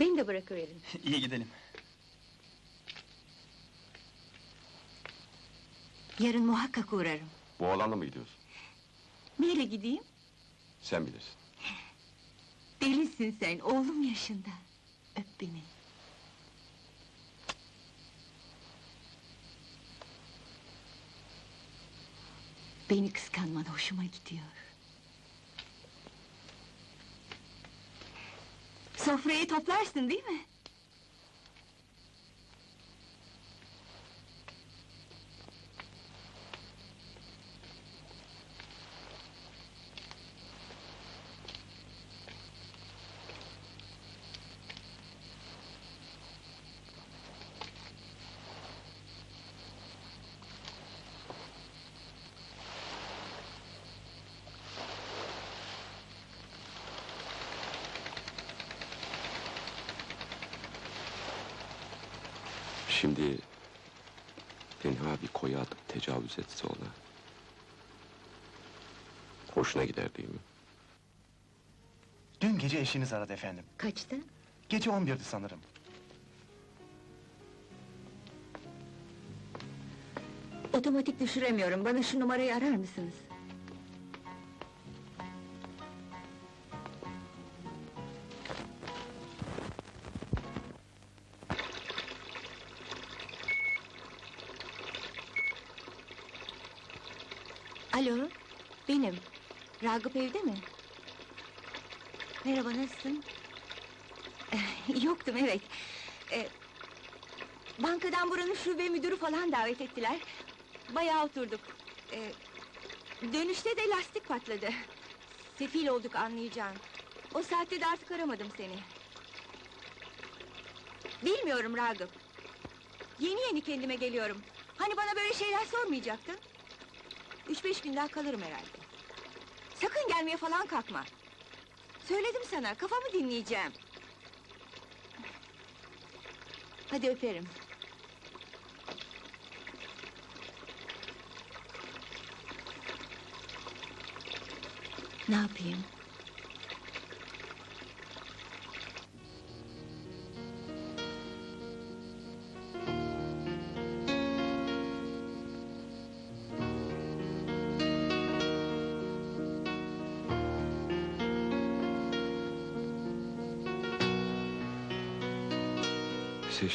Beni de bırakıverin. İyi gidelim. Yarın muhakkak uğrarım. Bu oğlanla mı gidiyorsun? Neyle gideyim? Sen bilirsin. Delisin sen, oğlum yaşında. Öp beni. Beni kıskanman hoşuma gidiyor. Sofrayı toplarsın değil mi? Şimdi... ...tenha bir koya atıp tecavüz etse ona... ...hoşuna gider değil mi? Dün gece eşiniz aradı efendim. Kaçta? Gece 11'di sanırım. Otomatik düşüremiyorum, bana şu numarayı arar mısınız? Ragıp evde mi? Merhaba, nasılsın? Eh, Yoktum, evet. Eh, bankadan buranın şube müdürü falan davet ettiler. Bayağı oturduk. Ee, dönüşte de lastik patladı. Sefil olduk anlayacağın. O saatte de artık aramadım seni. Bilmiyorum Ragıp. Yeni yeni kendime geliyorum. Hani bana böyle şeyler sormayacaktın? Üç beş gün daha kalırım herhalde. Sakın gelmeye falan kalkma. Söyledim sana, kafamı dinleyeceğim. Hadi öperim. Ne yapayım?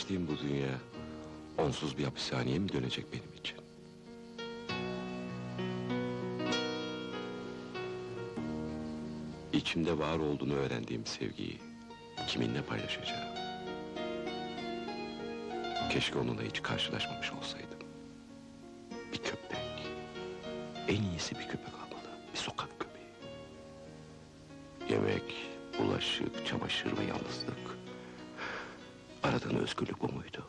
Seçtiğim bu dünya... ...onsuz bir hapishaneye mi dönecek benim için? İçimde var olduğunu öğrendiğim sevgiyi... ...kiminle paylaşacağım? Keşke onunla hiç karşılaşmamış olsaydım. Bir köpek... ...en iyisi bir köpek almalı. Bir sokak köpeği. Yemek, bulaşık, çamaşır ve yalnızlık... Aradığın özgürlük bu muydu?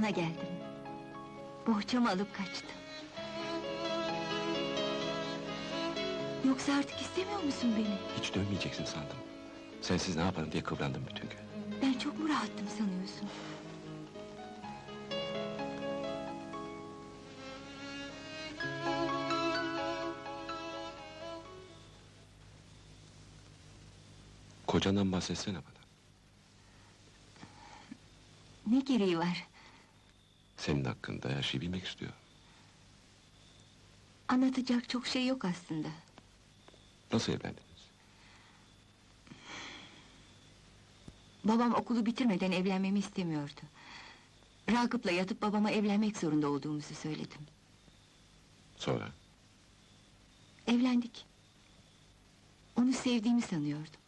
Sana geldim. Bohçamı alıp kaçtım. Yoksa artık istemiyor musun beni? Hiç dönmeyeceksin sandım. Sensiz ne yaparım diye kıvrandım bütün gün. Ben çok mu rahattım sanıyorsun? Kocandan bahsetsene bana. Ne gereği var? Senin hakkında her şeyi bilmek istiyor. Anlatacak çok şey yok aslında. Nasıl evlendiniz? Babam okulu bitirmeden evlenmemi istemiyordu. Ragıp'la yatıp babama evlenmek zorunda olduğumuzu söyledim. Sonra? Evlendik. Onu sevdiğimi sanıyordum.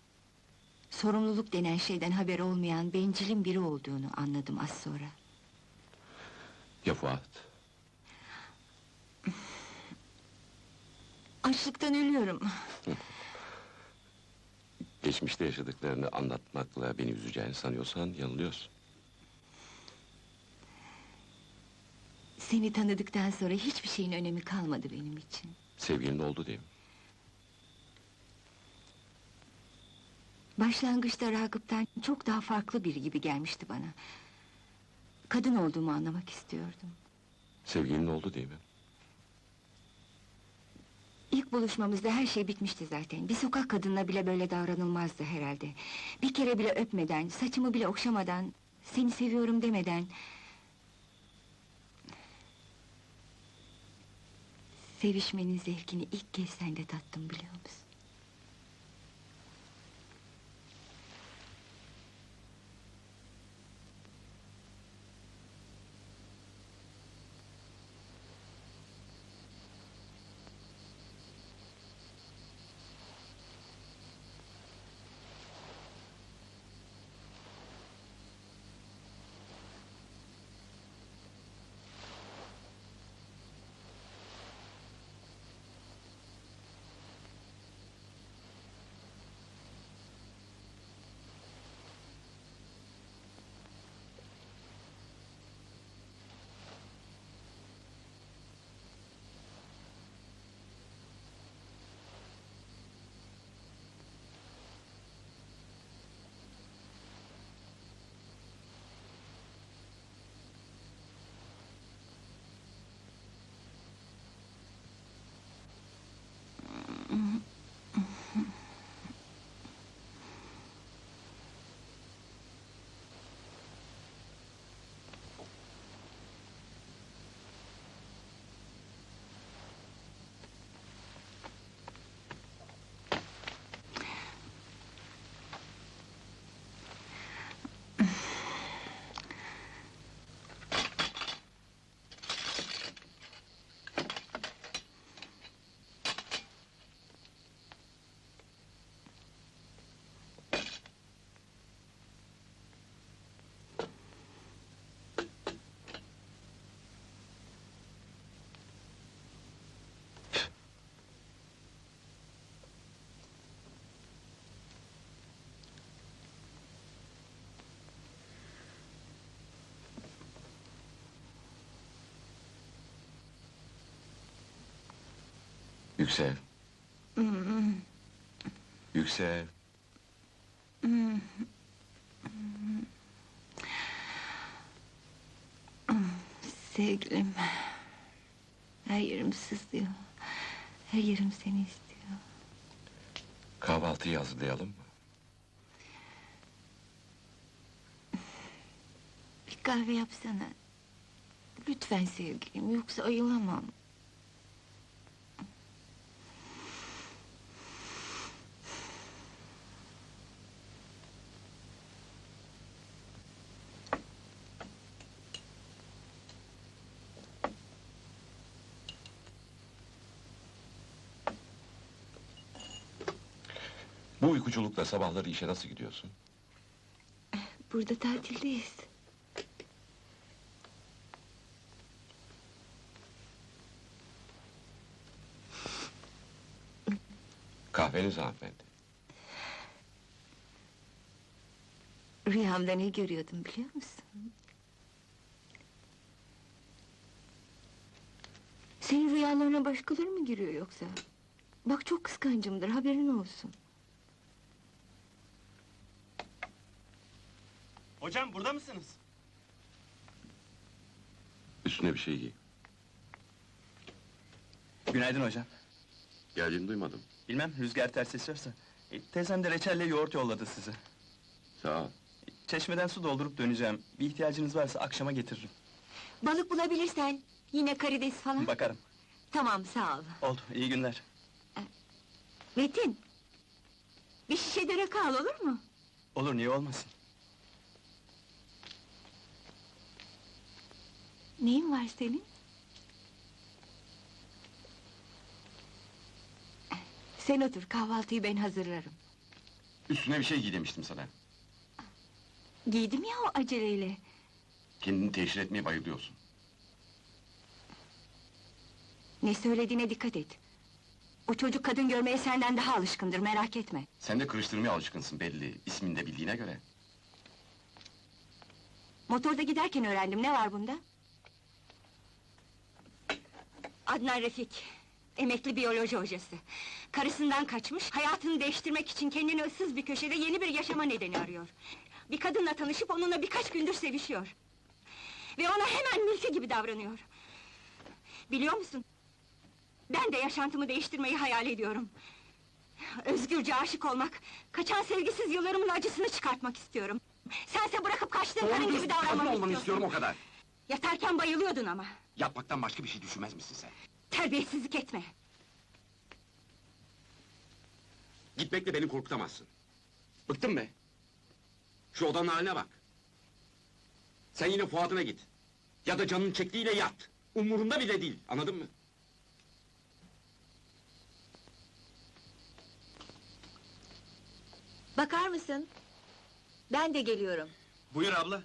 Sorumluluk denen şeyden haber olmayan bencilin biri olduğunu anladım az sonra. Ya Fuat? Açlıktan ölüyorum. Geçmişte yaşadıklarını anlatmakla beni üzeceğini sanıyorsan yanılıyorsun. Seni tanıdıktan sonra hiçbir şeyin önemi kalmadı benim için. Sevgilin oldu değil mi? Başlangıçta Ragıp'tan çok daha farklı biri gibi gelmişti bana. Kadın olduğumu anlamak istiyordum. Sevgilin oldu değil mi? İlk buluşmamızda her şey bitmişti zaten. Bir sokak kadınla bile böyle davranılmazdı herhalde. Bir kere bile öpmeden, saçımı bile okşamadan... ...seni seviyorum demeden... ...sevişmenin zevkini ilk kez sende tattım biliyor musun? Mm-hmm. Yüksel. Yüksel. Sevgilim... ...her yerim sızlıyor. Her yerim seni istiyor. Kahvaltıyı hazırlayalım mı? Bir kahve yapsana. Lütfen sevgilim, yoksa ayılamam. Bu uykuculukla sabahları işe nasıl gidiyorsun? Burada tatildeyiz. Kahveniz hanımefendi. Rüyamda ne görüyordum biliyor musun? Senin rüyalarına başkaları mı giriyor yoksa? Bak çok kıskancımdır, haberin olsun. Hocam burada mısınız? Üstüne bir şey giy. Günaydın hocam. Geldiğini duymadım. Bilmem rüzgar ters esiyorsa. E, teyzem de reçelle yoğurt yolladı size. Sağ ol. Çeşmeden su doldurup döneceğim. Bir ihtiyacınız varsa akşama getiririm. Balık bulabilirsen, yine karides falan. Bakarım. Tamam, sağ ol. Oldu, iyi günler. Metin, bir şişe de rakı al olur mu? Olur, niye olmasın? Neyin var senin? Sen otur, kahvaltıyı ben hazırlarım. Üstüne bir şey giy demiştim sana. Giydim ya o aceleyle. Kendini teşhir etmeye bayılıyorsun. Ne söylediğine dikkat et. O çocuk kadın görmeye senden daha alışkındır, merak etme. Sen de kırıştırmaya alışkınsın belli, ismini de bildiğine göre. Motorda giderken öğrendim, ne var bunda? Adnan Refik, emekli biyoloji hocası. Karısından kaçmış, hayatını değiştirmek için kendini ıssız bir köşede yeni bir yaşama nedeni arıyor. Bir kadınla tanışıp onunla birkaç gündür sevişiyor. Ve ona hemen mülkü gibi davranıyor. Biliyor musun? Ben de yaşantımı değiştirmeyi hayal ediyorum. Özgürce aşık olmak, kaçan sevgisiz yıllarımın acısını çıkartmak istiyorum. Sense bırakıp kaçtığın karın gibi davranmamı istiyorsun. istiyorum o kadar. Yatarken bayılıyordun ama. Yapmaktan başka bir şey düşünmez misin sen? Terbiyesizlik etme. Gitmekle beni korkutamazsın. Bıktım be. Şu odanın haline bak. Sen yine Fuat'ına git. Ya da canın çektiğiyle yat. Umurunda bile değil, anladın mı? Bakar mısın? Ben de geliyorum. Buyur abla.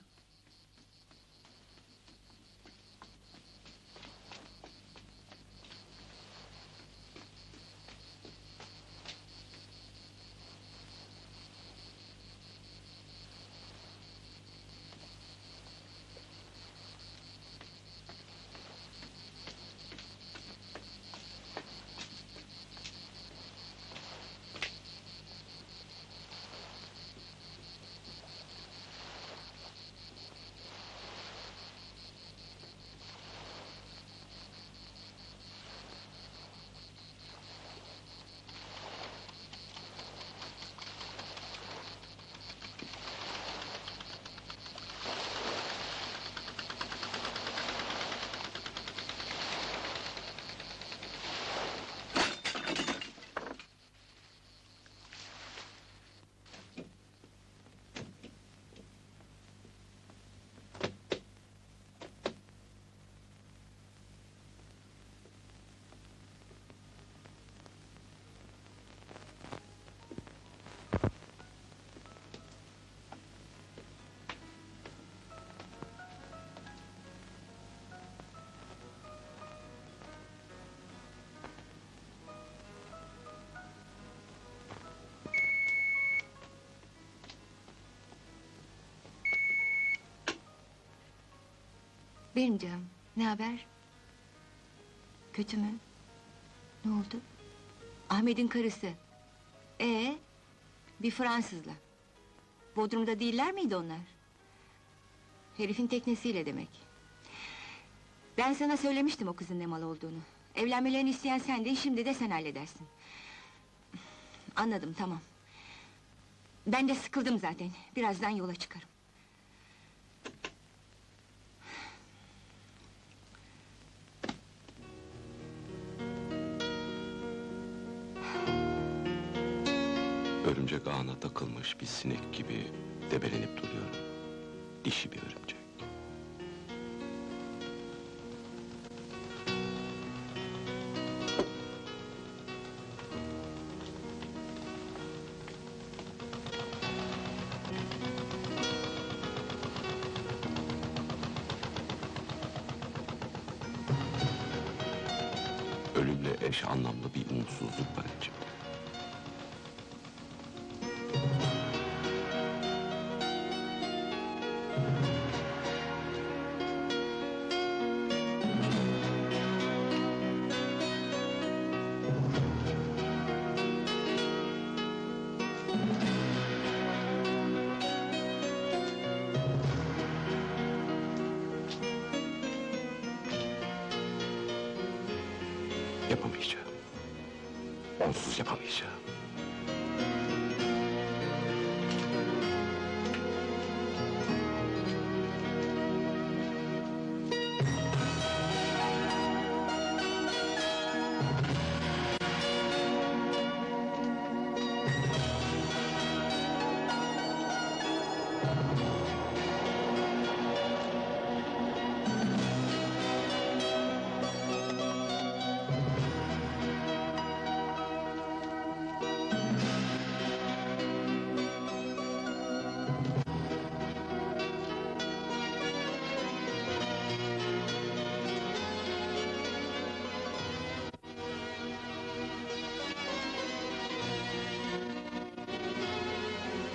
Benim canım, ne haber? Kötü mü? Ne oldu? Ahmet'in karısı. Ee, bir Fransızla. Bodrum'da değiller miydi onlar? Herifin teknesiyle demek. Ben sana söylemiştim o kızın ne mal olduğunu. Evlenmelerini isteyen sendin, şimdi de sen halledersin. Anladım, tamam. Ben de sıkıldım zaten. Birazdan yola çıkarım. Örümcek ağına takılmış bir sinek gibi debelenip duruyorum. Dişi bir örümcek. Ölümle eş anlamlı bir umutsuzluk var Yapamayacağım. Onsuz yapamayacağım.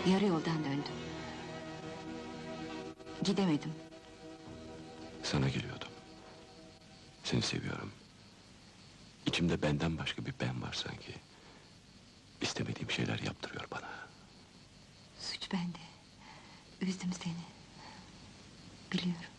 Yarı yoldan döndüm. Gidemedim. Sana geliyordum. Seni seviyorum. İçimde benden başka bir ben var sanki. İstemediğim şeyler yaptırıyor bana. Suç bende. Üzdüm seni. Biliyorum.